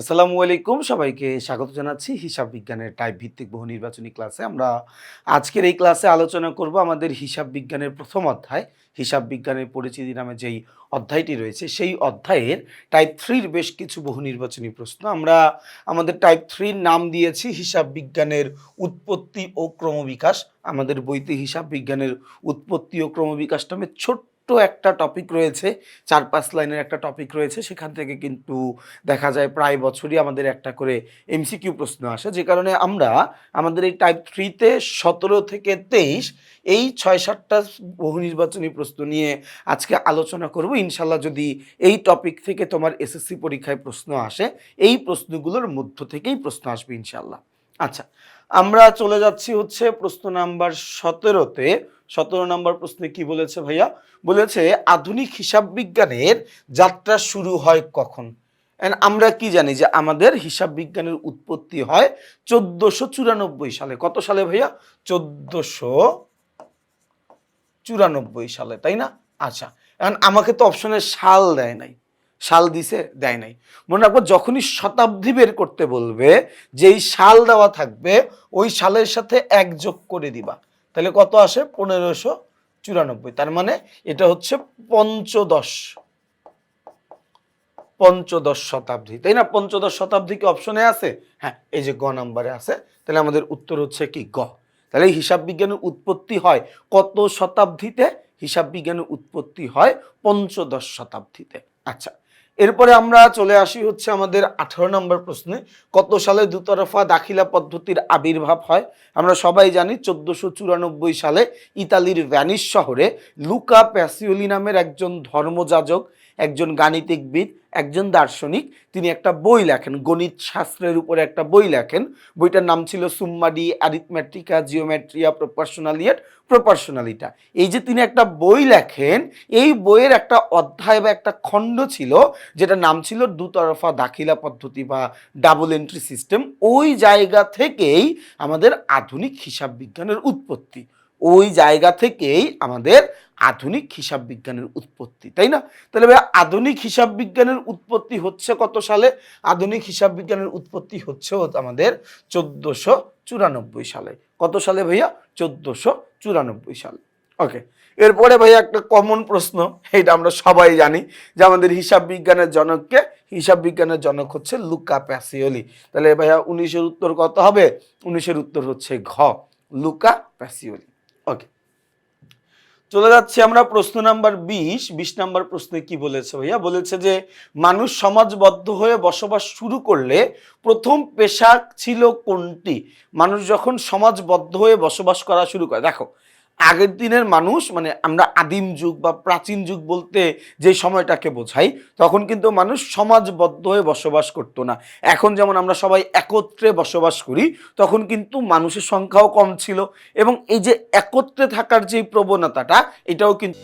আসসালামু আলাইকুম সবাইকে স্বাগত জানাচ্ছি হিসাব বিজ্ঞানের টাইপ ভিত্তিক বহু নির্বাচনী ক্লাসে। আমরা আজকের এই ক্লাসে আলোচনা করব আমাদের হিসাব বিজ্ঞানের প্রথম অধ্যায়, হিসাব বিজ্ঞানের পরিচিতি নামে যেই অধ্যায়টি রয়েছে, সেই অধ্যায়ের টাইপ থ্রির বেশ কিছু বহু নির্বাচনী প্রশ্ন। আমরা আমাদের টাইপ থ্রির নাম দিয়েছি হিসাব বিজ্ঞানের উৎপত্তি ও ক্রমবিকাশ। আমাদের বইতে হিসাব বিজ্ঞানের উৎপত্তি ও ক্রমবিকাশ নামে ছোট্ট একটা টপিক রয়েছে চার পাঁচ লাইনের একটা টপিক রয়েছে, সেখান থেকে কিন্তু দেখা যায় প্রায় বছরই আমাদের একটা করে এমসিকিউ প্রশ্ন আসে, যে কারণে আমরা আমাদের এই টাইপ থ্রিতে সতেরো থেকে তেইশ এই ছয় সাতটা বহু নির্বাচনী প্রশ্ন নিয়ে আজকে আলোচনা করব। ইনশাল্লাহ যদি এই টপিক থেকে তোমার এসএসসি পরীক্ষায় প্রশ্ন আসে, এই প্রশ্নগুলোর মধ্য থেকেই প্রশ্ন আসবে ইনশাল্লাহ আচ্ছা আমরা চলে যাচ্ছি হচ্ছে প্রশ্ন নাম্বার সতেরোতে। সতেরো নম্বর প্রশ্নে কি বলেছে ভাইয়া? বলেছে, আধুনিক হিসাব বিজ্ঞানের যাত্রা শুরু হয় কখন? আমরা কি জানি যে আমাদের হিসাব বিজ্ঞানের উৎপত্তি হয় চোদ্দশো চুরানব্বই সালে। কত সালে ভাইয়া? চোদ্দশো চুরানব্বই সালে, তাই না? আচ্ছা এখন আমাকে তো অপশনের সাল দেয় নাই। সাল দিছে, দেয় নাই। মনে রাখব, যখনই শতাব্দী বের করতে বলবে, যেই সাল দেওয়া থাকবে, ওই সালের সাথে এক যোগ করে দিবা। তাহলে কত আসে? পনেরোশো চুরানব্বই। তার মানে এটা হচ্ছে পঞ্চদশ। পঞ্চদশ শতাব্দী। তাই না? পঞ্চদশ শতাব্দী কি অপশনে আছে? হ্যাঁ এই যে গ নাম্বারে আছে। তাহলে আমাদের উত্তর হচ্ছে কি? গ। তাহলে হিসাব বিজ্ঞানের উৎপত্তি হয় কত শতাব্দীতে? হিসাব বিজ্ঞানের উৎপত্তি হয় পঞ্চদশ শতাব্দীতে। আচ্ছা এরপরে আমরা চলে আসি হচ্ছে আমাদের আঠারো নম্বর প্রশ্নে। কত সালে দুতরফা দাখিলা পদ্ধতির আবির্ভাব হয়? আমরা সবাই জানি চোদ্দোশো চুরানব্বই সালে ইতালির ভ্যানিস শহরে লুকা প্যাসিওলি নামের একজন ধর্মযাজক একজন গাণিতিকবিদ, একজন দার্শনিক, তিনি একটা বই লেখেন, গণিত শাস্ত্রের উপরে একটা বই লেখেন। বইটার নাম ছিল সুম্মাডি অ্যারিথমেট্রিকা জিওমেট্রিয়া প্রপার্শনালিয়েট প্রপার্শনালিটা এই যে তিনি একটা বই লেখেন, এই বইয়ের একটা অধ্যায় বা একটা খণ্ড ছিল যেটা নাম ছিল দুতরফা দাখিলা পদ্ধতি বা ডাবল এন্ট্রি সিস্টেম ওই জায়গা থেকেই আমাদের আধুনিক হিসাব বিজ্ঞানের উৎপত্তি। ওই জায়গা থেকেই আমাদের আধুনিক হিসাব বিজ্ঞানের উৎপত্তি, তাই না? তাহলে ভাই আধুনিক হিসাব বিজ্ঞানের উৎপত্তি হচ্ছে কত সালে? আধুনিক হিসাব বিজ্ঞানের উৎপত্তি হচ্ছে আমাদের চোদ্দোশো চুরানব্বই সালে। কত সালে ভাইয়া? চোদ্দোশো চুরানব্বই সালে। ওকে এরপরে ভাইয়া একটা কমন প্রশ্ন এটা আমরা সবাই জানি যে আমাদের হিসাব বিজ্ঞানের জনককে, হিসাব বিজ্ঞানের জনক হচ্ছে লুকা প্যাসিওলি। তাহলে ভাইয়া উনিশের উত্তর কত হবে? উনিশের উত্তর হচ্ছে ঘ, লুকা প্যাসিওলি। ওকে চলে যাচ্ছি আমরা প্রশ্ন নাম্বার বিশ। বিশ নাম্বার প্রশ্নে কি বলেছে ভাইয়া? বলেছে যে, মানুষ সমাজবদ্ধ হয়ে বসবাস শুরু করলে প্রথম পেশা ছিল কোনটি? মানুষ যখন সমাজবদ্ধ হয়ে বসবাস করা শুরু করে, দেখো আগের দিনের মানুষ মানে আমরা আদিম যুগ বা প্রাচীন যুগ বলতে যে সময়টাকে বোঝাই, তখন কিন্তু মানুষ সমাজবদ্ধ হয়ে বসবাস করতো না। এখন যেমন আমরা সবাই একত্রে বসবাস করি, তখন কিন্তু মানুষের সংখ্যাও কম ছিল এবং এই যে একত্রে থাকার যে প্রবণতাটা, এটাও কিন্তু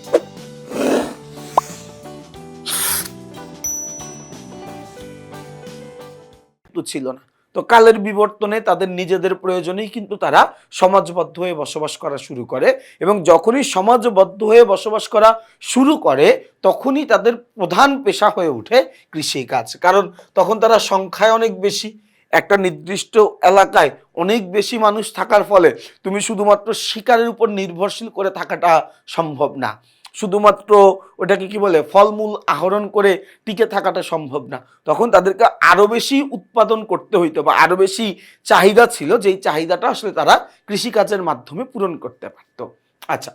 ছিল না। তো কালের বিবর্তনে তাদের নিজেদের প্রয়োজনেই কিন্তু তারা সমাজবদ্ধ হয়ে বসবাস করা শুরু করে এবং যখনই সমাজবদ্ধ হয়ে বসবাস করা শুরু করে, তখনই তাদের প্রধান পেশা হয়ে ওঠে কৃষিকাজ। কারণ তখন তারা সংখ্যায় অনেক বেশি, একটা নির্দিষ্ট এলাকায় অনেক বেশি মানুষ থাকার ফলে তুমি শুধুমাত্র শিকারের উপর নির্ভরশীল করে থাকাটা সম্ভব না। শুধুমাত্র ওটাকে কি বলে, ফলমূল আহরণ করে টিকে থাকাটা সম্ভব না। তখন তাদেরকে আরও বেশি উৎপাদন করতে হইতো বা আরও বেশি চাহিদা ছিল, যেই চাহিদাটা আসলে তারা কৃষিকাজের মাধ্যমে পূরণ করতে পারত। আচ্ছা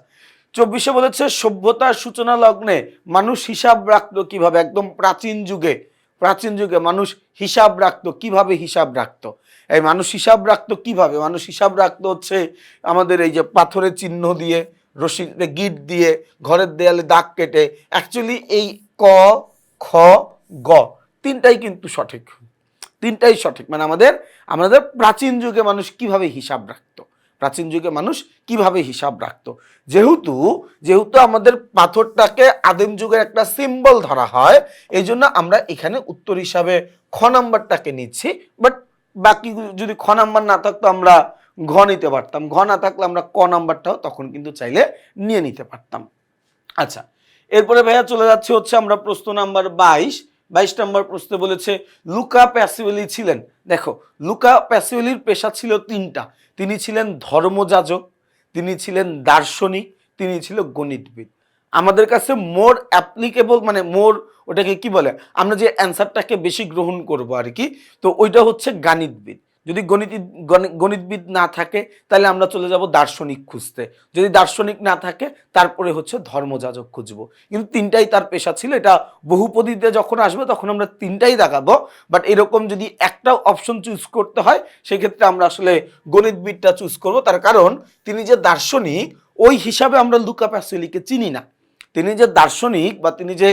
চব্বিশে বলেছে সভ্যতার সূচনা লগ্নে মানুষ হিসাব রাখতো কীভাবে? একদম প্রাচীন যুগে প্রাচীন যুগে মানুষ হিসাব রাখতো, কীভাবে হিসাব রাখতো? এই মানুষ হিসাব রাখতো কীভাবে? মানুষ হিসাব রাখতো হচ্ছে আমাদের এই যে পাথরের চিহ্ন দিয়ে রশিতে গিট দিয়ে ঘরের দেয়ালে দাগ কেটে অ্যাকচুয়ালি এই ক, খ, গ, তিনটাই কিন্তু সঠিক। তিনটাই সঠিক। মানে আমাদের আমাদের প্রাচীন যুগে মানুষ কীভাবে হিসাব রাখতো? প্রাচীন যুগে মানুষ কীভাবে হিসাব রাখতো? যেহেতু যেহেতু আমাদের পাথরটাকে আদিম যুগের একটা সিম্বল ধরা হয় এই জন্য আমরা এখানে উত্তর হিসাবে খ নাম্বারটাকে নিচ্ছি বাট বাকি যদি খ নাম্বার না থাকতো, আমরা ঘ নিতে পারতাম। ঘ না থাকলে আমরা ক নাম্বারটাও তখন কিন্তু চাইলে নিয়ে নিতে পারতাম। আচ্ছা এরপরে ভাইয়া চলে যাচ্ছে হচ্ছে আমরা প্রশ্ন নাম্বার বাইশ। বাইশ নম্বর প্রশ্ন বলেছে, লুকা প্যাসিওলি ছিলেন? দেখো, লুকা প্যাসিওলির পেশা ছিল তিনটা। তিনি ছিলেন ধর্মযাজক, তিনি ছিলেন দার্শনিক, তিনি ছিল গণিতবিদ। আমাদের কাছে মোর অ্যাপ্লিকেবল মানে মোর ওটাকে কি বলে? আমরা যে অ্যান্সারটাকে বেশি গ্রহণ করব আর কি, তো ওইটা হচ্ছে গণিতবিদ। যদি গণিত গণিতবিদ না থাকে, তাহলে আমরা চলে যাব দার্শনিক খুঁজতে। যদি দার্শনিক না থাকে, তারপরে হচ্ছে ধর্মযাজক খুঁজবো। কিন্তু তিনটাই তার পেশা ছিল, এটা বহুপদীতে যখন আসবে, তখন আমরা তিনটাই দেখাবো। বাট এরকম যদি একটা অপশন চুজ করতে হয়, সেক্ষেত্রে আমরা আসলে গণিতবিদটা চুজ করব। তার কারণ, তিনি যে দার্শনিক, ওই হিসাবে আমরা লুকা প্যাসেলিকে চিনি না। তিনি যে দার্শনিক বা তিনি যে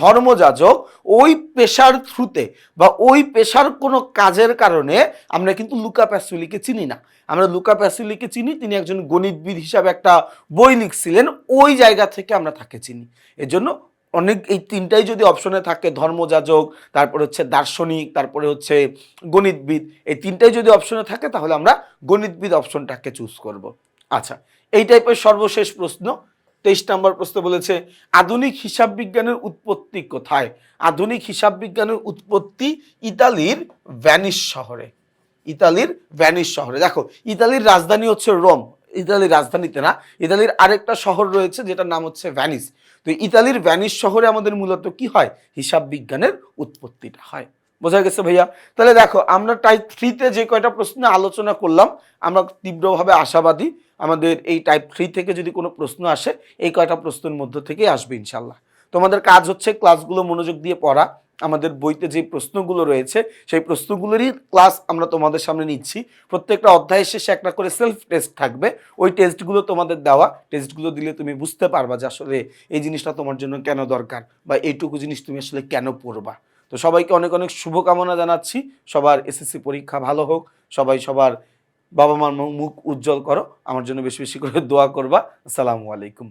ধর্মযাজক, ওই পেশার থ্রুতে বা ওই পেশার কোনো কাজের কারণে আমরা কিন্তু লুকা প্যাসুলিকে চিনি না। আমরা লুকা প্যাসুলিকে চিনি, তিনি একজন গণিতবিদ হিসাবে একটা বই লিখছিলেন, ওই জায়গা থেকে আমরা তাকে চিনি। এজন্য অনেক, এই তিনটাই যদি অপশনে থাকে, ধর্মযাজক, তারপরে হচ্ছে দার্শনিক, তারপরে হচ্ছে গণিতবিদ, এই তিনটাই যদি অপশনে থাকে, তাহলে আমরা গণিতবিদ অপশনটাকে চুজ করব। আচ্ছা এই টাইপের সর্বশেষ প্রশ্ন তেইশ নম্বর প্রশ্ন বলেছে, আধুনিক হিসাব বিজ্ঞানের উৎপত্তি কোথায়? আধুনিক হিসাব বিজ্ঞানের উৎপত্তি ইতালির ভ্যানিস শহরে। ইতালির ভ্যানিস শহরে। দেখো, ইতালির রাজধানী হচ্ছে রোম। ইতালির রাজধানীতে না, ইতালির আরেকটা শহর রয়েছে যেটার নাম হচ্ছে ভ্যানিস। তো ইতালির ভ্যানিস শহরে আমাদের মূলত কি হয়? হিসাব বিজ্ঞানের উৎপত্তিটা হয়। বোঝা গেছে ভাইয়া? তাহলে দেখো, আমরা টাইপ থ্রিতে যে কয়টা প্রশ্ন আলোচনা করলাম, আমরা তীব্রভাবে আশাবাদী আমাদের এই টাইপ থ্রি থেকে যদি কোনো প্রশ্ন আসে, এই কয়টা প্রশ্নের মধ্য থেকেই আসবে ইনশাল্লাহ তোমাদের কাজ হচ্ছে ক্লাসগুলো মনোযোগ দিয়ে পড়া, আমাদের বইতে যে প্রশ্নগুলো রয়েছে, সেই প্রশ্নগুলোরই ক্লাস আমরা তোমাদের সামনে নিচ্ছি। প্রত্যেকটা অধ্যায়ের শেষে একটা করে সেলফ টেস্ট থাকবে। ওই টেস্টগুলো তোমাদের দেওয়া টেস্টগুলো দিলে তুমি বুঝতে পারবা যে আসলে এই জিনিসটা তোমার জন্য কেন দরকার বা এইটুকু জিনিস তুমি আসলে কেন পড়বা। তো সবাইকে অনেক অনেক শুভকামনা জানাচ্ছি। সবার এসএসসি পরীক্ষা ভালো হোক, সবাই সবার বাবা মার মুখ উজ্জ্বল করো। আমার জন্য বেশি বেশি করে দোয়া করবা। আসসালামু আলাইকুম।